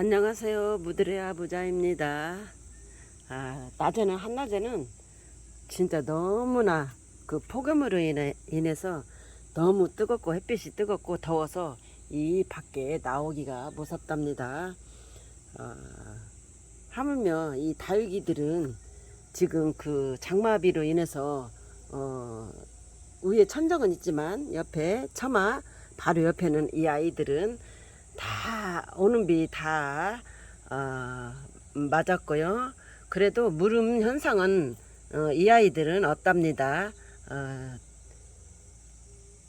안녕하세요. 무드레아 부자입니다. 아, 낮에는 한낮에는 진짜 너무나 그 폭염으로 인해, 인해서 너무 뜨겁고 햇빛이 뜨겁고 더워서 이 밖에 나오기가 무섭답니다. 아, 하물며 이 다육이들은 지금 그 장마비로 인해서 어, 위에 천정은 있지만 옆에 처마 바로 옆에는 이 아이들은 다 오는 비다 어, 맞았고요. 그래도 무름 현상은 어, 이 아이들은 없답니다. 어,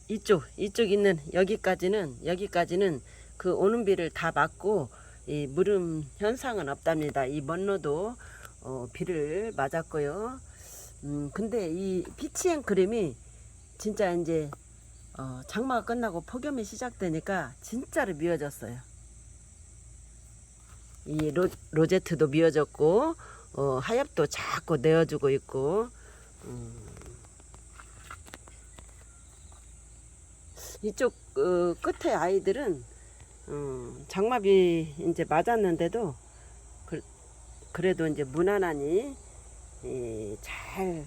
이쪽 이쪽 있는 여기까지는 여기까지는 그 오는 비를 다 맞고 이 무름 현상은 없답니다. 이 먼로도 어, 비를 맞았고요. 음, 근데 이 피치앤 크림이 진짜 이제 어, 장마가 끝나고 폭염이 시작되니까 진짜로 미워졌어요. 이 로, 로제트도 미워졌고 어, 하엽도 자꾸 내어주고 있고 음. 이쪽 어, 끝에 아이들은 음, 장마비 이제 맞았는데도 그, 그래도 이제 무난하니 이, 잘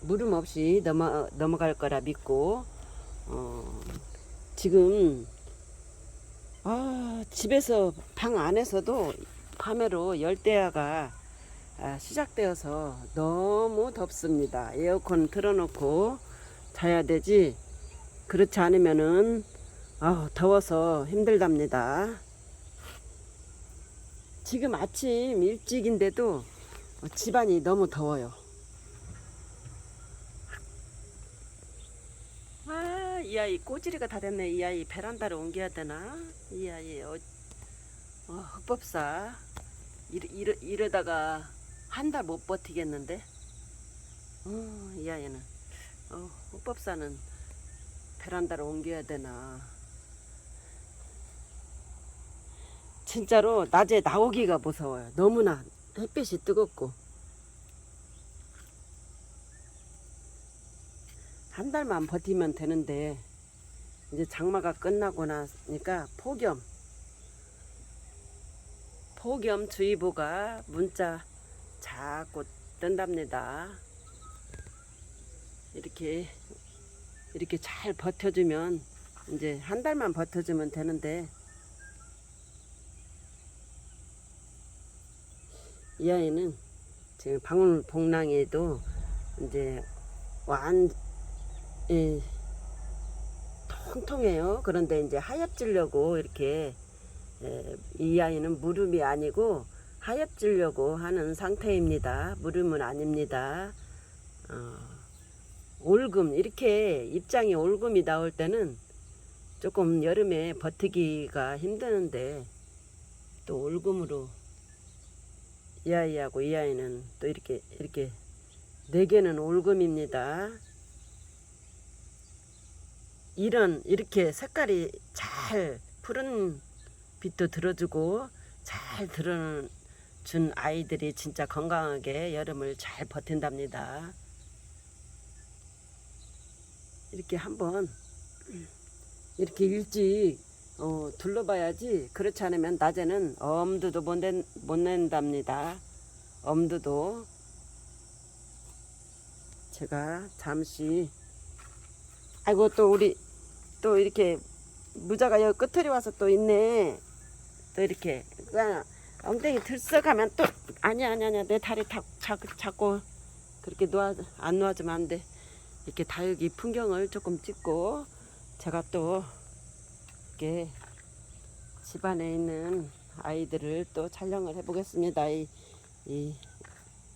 물음 없이 넘어 넘어갈 거라 믿고 어, 지금 아, 집에서 방 안에서도 밤에로 열대야가 아, 시작되어서 너무 덥습니다. 에어컨 틀어놓고 자야 되지. 그렇지 않으면은 아, 더워서 힘들답니다. 지금 아침 일찍인데도 집안이 너무 더워요. 아, 이 아이 꼬지리가 다 됐네. 이 아이 베란다로 옮겨야 되나? 이 아이 어, 어 흑법사 이러, 이러, 이러다가 한 달 못 버티겠는데? 어, 이 아이는 어, 흑법사는 베란다로 옮겨야 되나? 진짜로 낮에 나오기가 무서워요. 너무나 햇빛이 뜨겁고. 한 달만 버티면 되는데 이제 장마가 끝나고 나니까 폭염 폭염 주의보가 문자 자꾸 뜬답니다. 이렇게 이렇게 잘 버텨주면 이제 한 달만 버텨주면 되는데 이 아이는 지금 방울 복랑에도 이제 완 예, 통통해요. 그런데 이제 하얗지려고 이렇게 예, 이 아이는 무름이 아니고 하얗지려고 하는 상태입니다. 무름은 아닙니다. 어, 올금 이렇게 입장이 올금이 나올 때는 조금 여름에 버티기가 힘드는데 또 올금으로 이 아이하고 이 아이는 또 이렇게 이렇게 네 개는 올금입니다. 이런 이렇게 색깔이 잘 푸른 빛도 들어주고 잘 들어준 아이들이 진짜 건강하게 여름을 잘 버틴답니다. 이렇게 한번 이렇게 일찍 어, 둘러봐야지 그렇지 않으면 낮에는 엄두도 못, 낸, 못 낸답니다. 엄두도 제가 잠시 아이고 또 우리 또 이렇게 무자가 여기 끝에 와서 또 있네. 또 이렇게 엉덩이 들썩하면 또 아니야 아니야 아니야 내 다리 다, 자, 자꾸 그렇게 놓아 안 놓아주면 안 돼. 이렇게 다육이 풍경을 조금 찍고 제가 또 이렇게 집안에 있는 아이들을 또 촬영을 해보겠습니다. 이, 이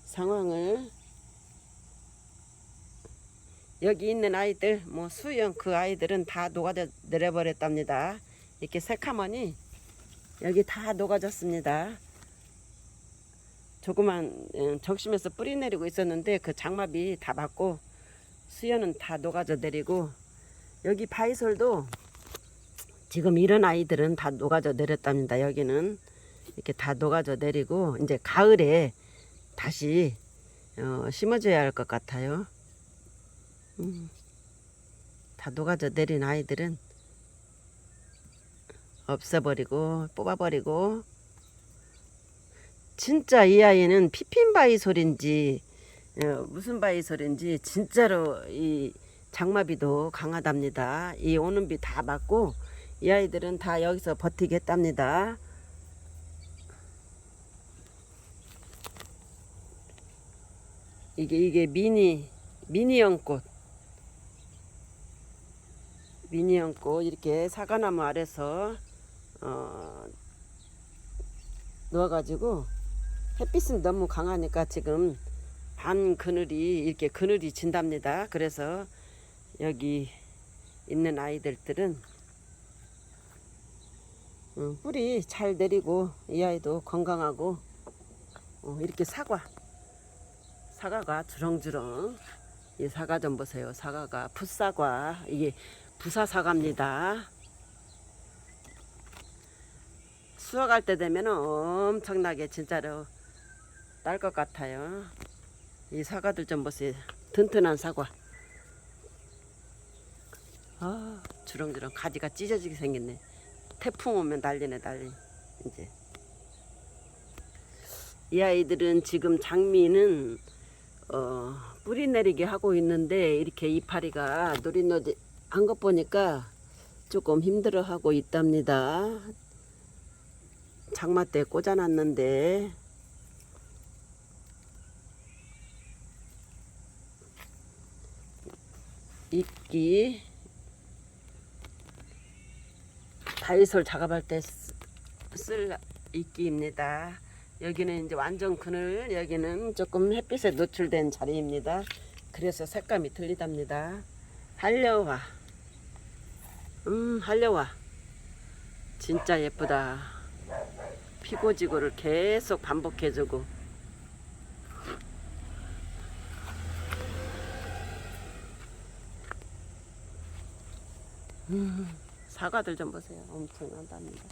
상황을 여기 있는 아이들 뭐 수영 그 아이들은 다 녹아져 내려버렸답니다. 이렇게 새카머니 여기 다 녹아졌습니다. 조그만 음, 적심에서 뿌리 내리고 있었는데 그 장마비 다 맞고 수연은 다 녹아져 내리고 여기 바이솔도 지금 이런 아이들은 다 녹아져 내렸답니다. 여기는 이렇게 다 녹아져 내리고 이제 가을에 다시 어, 심어줘야 할 것 같아요. 음, 다 녹아져 내린 아이들은 없애버리고 뽑아버리고 진짜 이 아이는 피핀바이솔인지 어, 무슨 바이솔인지 진짜로 이 장마비도 강하답니다. 이 오는 비 다 맞고 이 아이들은 다 여기서 버티겠답니다. 이게 이게 미니 미니 연꽃 미니 연꽃 이렇게 사과나무 아래서 어, 놓아가지고 햇빛은 너무 강하니까 지금 반 그늘이 이렇게 그늘이 진답니다. 그래서 여기 있는 아이들들은 어, 뿌리 잘 내리고 이 아이도 건강하고 어, 이렇게 사과 사과가 주렁주렁 이 사과 좀 보세요. 사과가 풋사과 이게 부사 사과입니다. 수확할 때 되면 엄청나게 진짜로 딸 것 같아요. 이 사과들 좀 보세요. 튼튼한 사과. 아, 주렁주렁 가지가 찢어지게 생겼네. 태풍 오면 난리네, 난리. 이제. 이 아이들은 지금 장미는 어, 뿌리 내리게 하고 있는데 이렇게 이파리가 노릿노릿 한 것 보니까 조금 힘들어 하고 있답니다. 장마 때 꽂아놨는데 이끼 다이솔 작업할 때 쓸 이끼입니다. 여기는 이제 완전 그늘, 여기는 조금 햇빛에 노출된 자리입니다. 그래서 색감이 틀리답니다. 한려와, 음, 한려와. 진짜 예쁘다. 피고지고를 계속 반복해주고. 음, 사과들 좀 보세요. 엄청나답니다.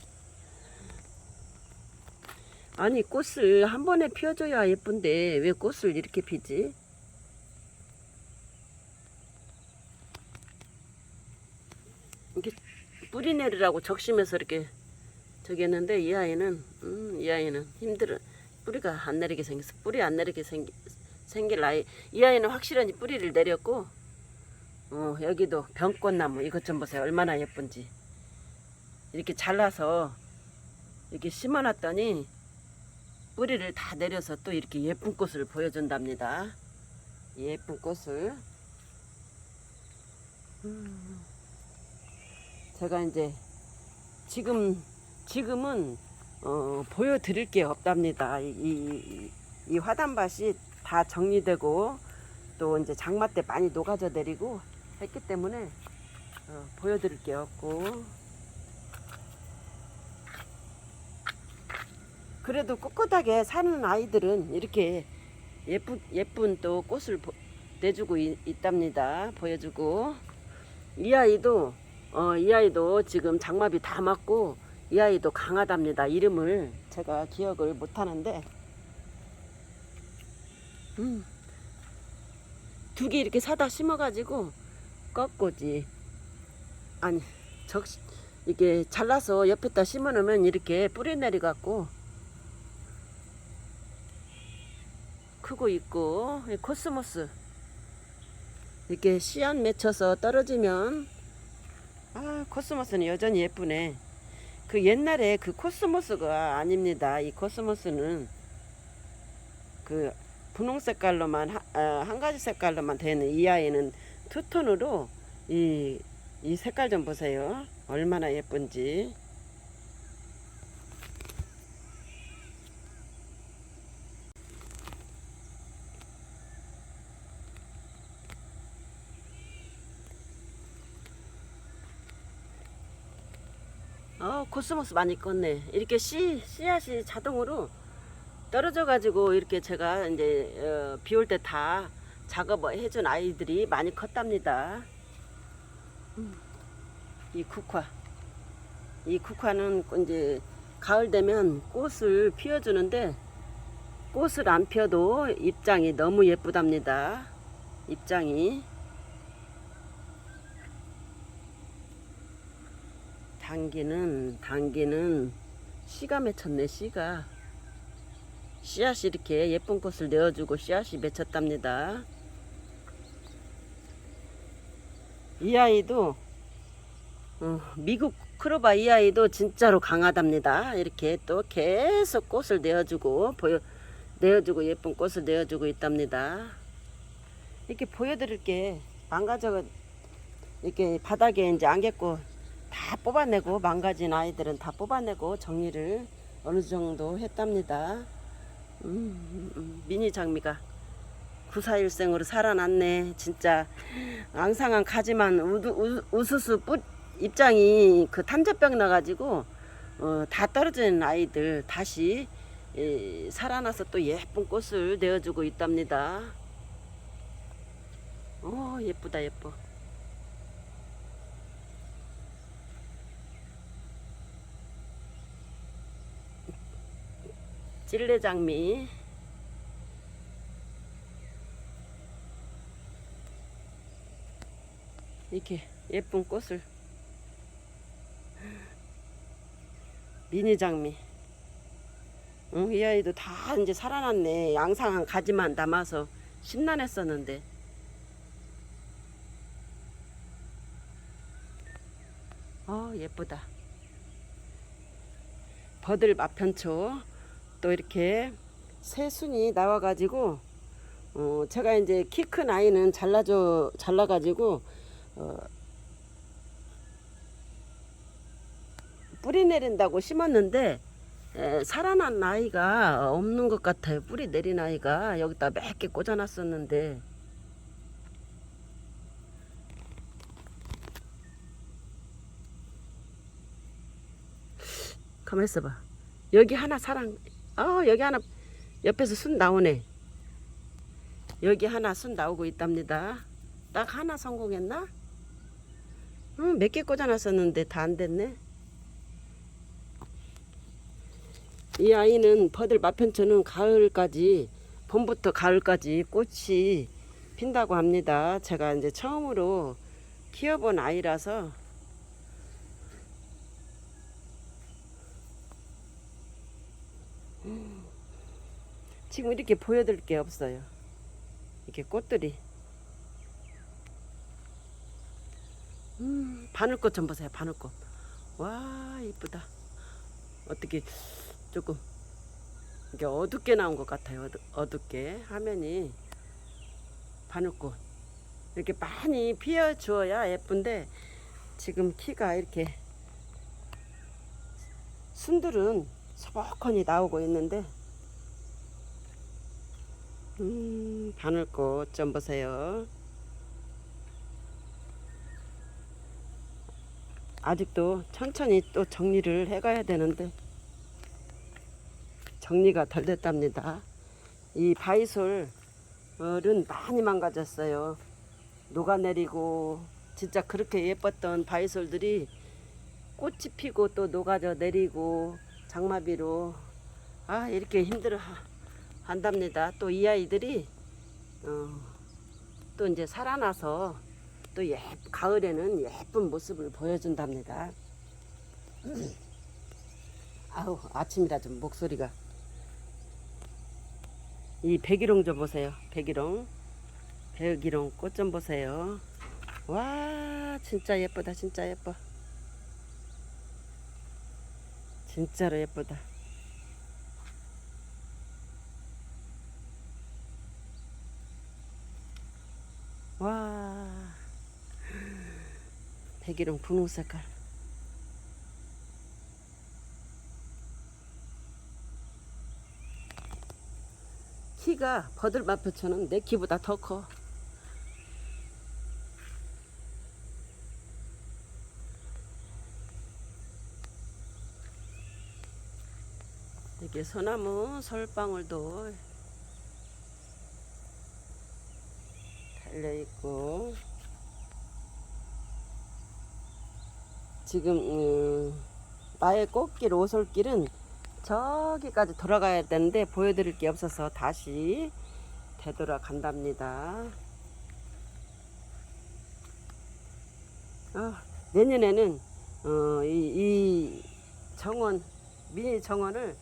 아니 꽃을 한 번에 피워줘야 예쁜데 왜 꽃을 이렇게 피지? 이게 뿌리 내리라고 적심해서 이렇게 저기 했는데 이 아이는 음, 이 아이는 힘들어 뿌리가 안 내리게 생겼어 뿌리 안 내리게 생기, 생길 아이 이 아이는 확실하니 뿌리를 내렸고 어, 여기도 병꽃나무 이것 좀 보세요 얼마나 예쁜지 이렇게 잘라서 이렇게 심어놨더니 뿌리를 다 내려서 또 이렇게 예쁜 꽃을 보여준답니다. 예쁜 꽃을. 음. 제가 이제 지금 지금은 어, 보여드릴 게 없답니다. 이, 이, 이 화단밭이 다 정리되고 또 이제 장마 때 많이 녹아져 내리고 했기 때문에 어, 보여드릴 게 없고 그래도 꿋꿋하게 사는 아이들은 이렇게 예쁜 예쁜 또 꽃을 보- 내주고 있, 있답니다. 보여주고 이 아이도 어, 이 아이도 지금 장마비 다 맞고 이 아이도 강하답니다. 이름을 제가 기억을 못 하는데. 음, 두 개 이렇게 사다 심어가지고 꺾고지. 아니 적 이게 잘라서 옆에다 심어놓으면 이렇게 뿌리 내려갖고 크고 있고 이 코스모스. 이렇게 씨앗 맺혀서 떨어지면 아 코스모스는 여전히 예쁘네. 그 옛날에 그 코스모스가 아닙니다. 이 코스모스는 그 분홍 색깔로만 하- 아, 한 가지 색깔로만 되는 이 아이는 투톤으로 이, 이 색깔 좀 보세요. 얼마나 예쁜지 어, 코스모스 많이 껐네. 이렇게 씨, 씨앗이 자동으로 떨어져 가지고 이렇게 제가 이제 어, 비올 때 다 작업을 해준 아이들이 많이 컸답니다. 음, 이 국화. 이 국화는 이제 가을 되면 꽃을 피워주는데 꽃을 안 피워도 입장이 너무 예쁘답니다. 입장이. 당기는 당기는 씨가 맺혔네 씨가 씨앗이 이렇게 예쁜 꽃을 내어주고 씨앗이 맺혔답니다. 이 아이도 어, 미국 크로바 이 아이도 진짜로 강하답니다. 이렇게 또 계속 꽃을 내어주고 보여 내어주고 예쁜 꽃을 내어주고 있답니다. 이렇게 보여드릴게 망가져 이렇게 바닥에 이제 안개꽃 다 뽑아내고 망가진 아이들은 다 뽑아내고 정리를 어느 정도 했답니다. 음, 음, 미니 장미가 94일생으로 살아났네. 진짜 앙상한 가지만 우두, 우, 우수수 뿌 입장이 그 탐젖병 나가지고 어, 다 떨어진 아이들 다시 에, 살아나서 또 예쁜 꽃을 내어주고 있답니다. 오 예쁘다 예뻐. 찔레장미. 이렇게 예쁜 꽃을. 미니 장미. 응, 이 아이도 다 이제 살아났네. 양상한 가지만 남아서 심란했었는데. 어 예쁘다. 버들 마편초 또 이렇게 새순이 나와가지고 어 제가 이제 키 큰 아이는 잘라줘 잘라가지고 어 뿌리 내린다고 심었는데 에, 살아난 아이가 없는 것 같아요. 뿌리 내린 아이가 여기다 몇 개 꽂아놨었는데 가만 있어봐. 여기 하나 사랑. 어 여기 하나 옆에서 순 나오네. 여기 하나 순 나오고 있답니다. 딱 하나 성공했나? 응, 몇개 꽂아놨었는데 다 안 됐네. 이 아이는 버들 마편초는 가을까지 봄부터 가을까지 꽃이 핀다고 합니다. 제가 이제 처음으로 키워본 아이라서 지금 이렇게 보여드릴 게 없어요. 이렇게 꽃들이. 음, 바늘꽃 좀 보세요. 바늘꽃. 와, 이쁘다. 어떻게 조금 이게 어둡게 나온 것 같아요. 어둡게 화면이 바늘꽃 이렇게 많이 피어 주어야 예쁜데 지금 키가 이렇게 순들은 소복하니 나오고 있는데 음 바늘꽃 좀 보세요. 아직도 천천히 또 정리를 해가야 되는데 정리가 덜 됐답니다. 이 바이솔은 많이 망가졌어요. 녹아내리고 진짜 그렇게 예뻤던 바이솔들이 꽃이 피고 또 녹아져 내리고 장마비로 아 이렇게 힘들어 하- 한답니다. 또 이 아이들이 어, 또 이제 살아나서 또 예, 가을에는 예쁜 모습을 보여준답니다. 아우 아침이라 좀 목소리가 이 백일홍 좀 보세요. 백일홍 백일홍 꽃 좀 보세요. 와 진짜 예쁘다 진짜 예뻐. 진짜로 예쁘다. 와 백일홍 분홍 색깔. 키가 버들마표처럼 내 키보다 더 커. 이렇게 소나무 솔방울도 달려 있고 지금 음, 나의 꽃길 오솔길은 저기까지 돌아가야 되는데 보여드릴 게 없어서 다시 되돌아간답니다. 아, 내년에는 어, 이, 이 정원 미니 정원을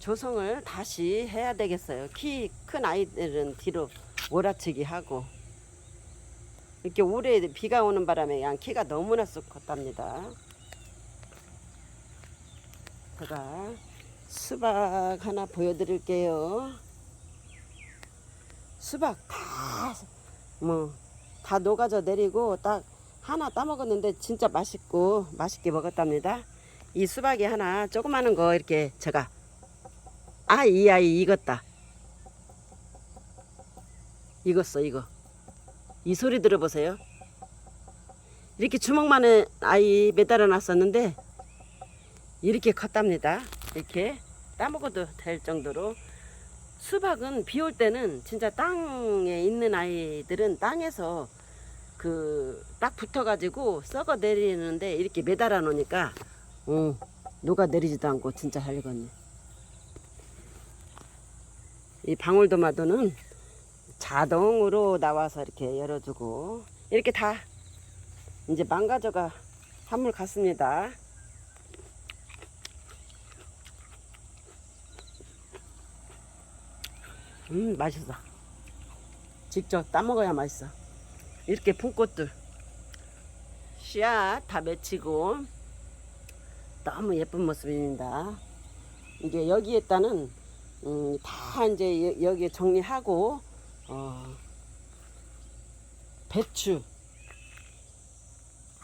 조성을 다시 해야 되겠어요. 키 큰 아이들은 뒤로 몰아치기 하고 이렇게 올해 비가 오는 바람에 양 키가 너무나 쑥 컸답니다. 제가 수박 하나 보여드릴게요. 수박 다, 뭐, 다 녹아져 내리고 딱 하나 따먹었는데 진짜 맛있고 맛있게 먹었답니다. 이 수박이 하나 조그마한 거 이렇게 제가 아, 이 아이 익었다. 익었어, 이거. 이 소리 들어보세요. 이렇게 주먹만한 아이 매달아 놨었는데 이렇게 컸답니다. 이렇게 따먹어도 될 정도로 수박은 비 올 때는 진짜 땅에 있는 아이들은 땅에서 그 딱 붙어가지고 썩어 내리는데 이렇게 매달아 놓으니까 어, 녹아 내리지도 않고 진짜 잘 익었네. 이 방울토마토는 자동으로 나와서 이렇게 열어주고 이렇게 다 이제 망가져가 한물 갔습니다. 음 맛있어. 직접 따먹어야 맛있어. 이렇게 품꽃들 씨앗 다 맺히고 너무 예쁜 모습입니다. 이제 여기에다는 음, 다 이제 여- 여기 정리하고 어, 배추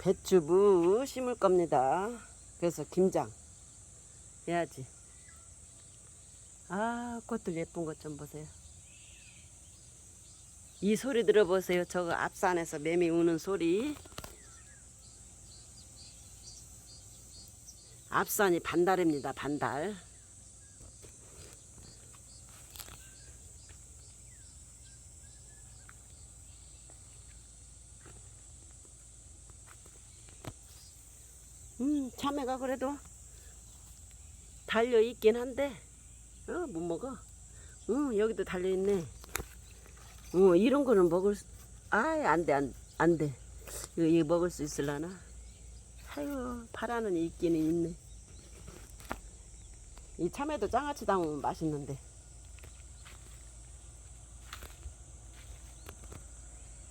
배추무 심을 겁니다. 그래서 김장 해야지. 아 꽃들 예쁜 것 좀 보세요. 이 소리 들어보세요. 저거 앞산에서 매미 우는 소리. 앞산이 반달입니다. 반달. 음, 참외가 그래도 달려 있긴 한데, 어, 못 먹어. 응, 여기도 달려 있네. 어, 이런 거는 먹을 수, 아이, 안 돼, 안, 안 돼. 이거, 이거 먹을 수 있을라나? 아유, 파라는 있기는 있네. 이 참외도 장아찌 담으면 맛있는데.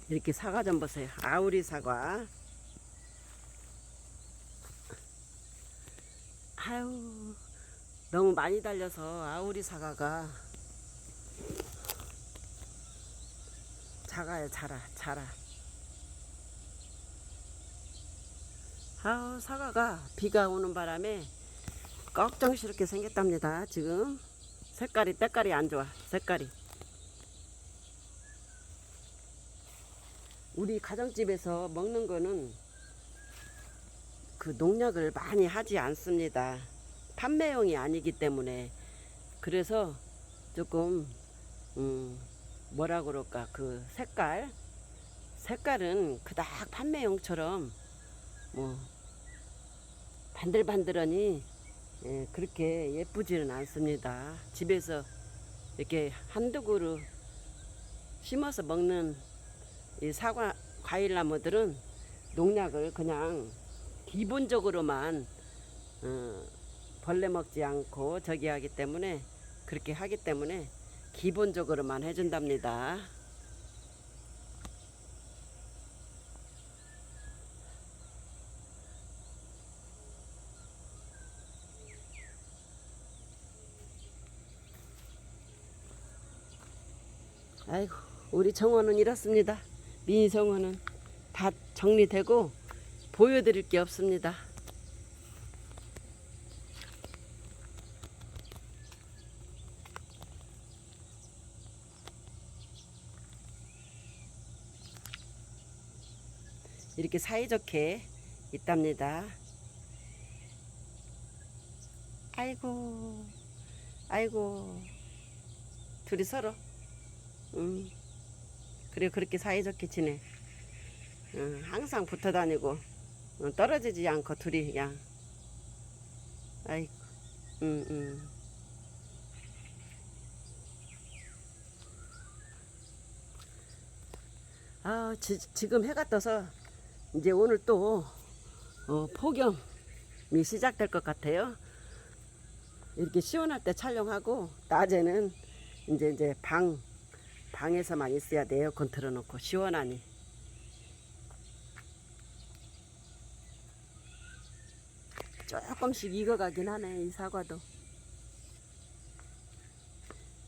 이렇게 사과 좀 보세요. 아우리 사과. 아유, 너무 많이 달려서 아우리 사과가 작아요, 자라, 자라. 아우, 사과가 비가 오는 바람에 꺽정스럽게 생겼답니다, 지금. 색깔이, 때깔이 안 좋아, 색깔이. 우리 가정집에서 먹는 거는 그 농약을 많이 하지 않습니다. 판매용이 아니기 때문에. 그래서 조금, 음, 뭐라 그럴까, 그 색깔. 색깔은 그닥 판매용처럼 뭐, 반들반들하니 예, 그렇게 예쁘지는 않습니다. 집에서 이렇게 한두 그루 심어서 먹는 이 사과 과일 나무들은 농약을 그냥 기본적으로만 어, 벌레 먹지 않고 저기 하기 때문에 그렇게 하기 때문에 기본적으로만 해준답니다. 아이고 우리 정원은 이렇습니다. 미니 정원은 다 정리되고 보여드릴 게 없습니다. 이렇게 사이좋게 있답니다. 아이고, 아이고, 둘이 서로, 음, 그래 그렇게 사이좋게 지내. 응, 항상 붙어 다니고 응, 떨어지지 않고 둘이 그냥. 아이고 응, 응. 아 지, 지금 해가 떠서 이제 오늘 또 어, 폭염이 시작될 것 같아요. 이렇게 시원할 때 촬영하고 낮에는 이제 이제 방 방에서만 있어야 돼 에어컨 틀어놓고 시원하니 조금씩 익어가긴 하네 이 사과도.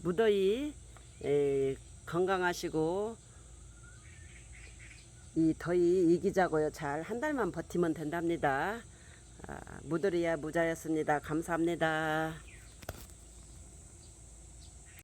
무더위 에, 건강하시고 이 더위 이기자고요. 잘 한 달만 버티면 된답니다. 아, 무더리야 무자였습니다. 감사합니다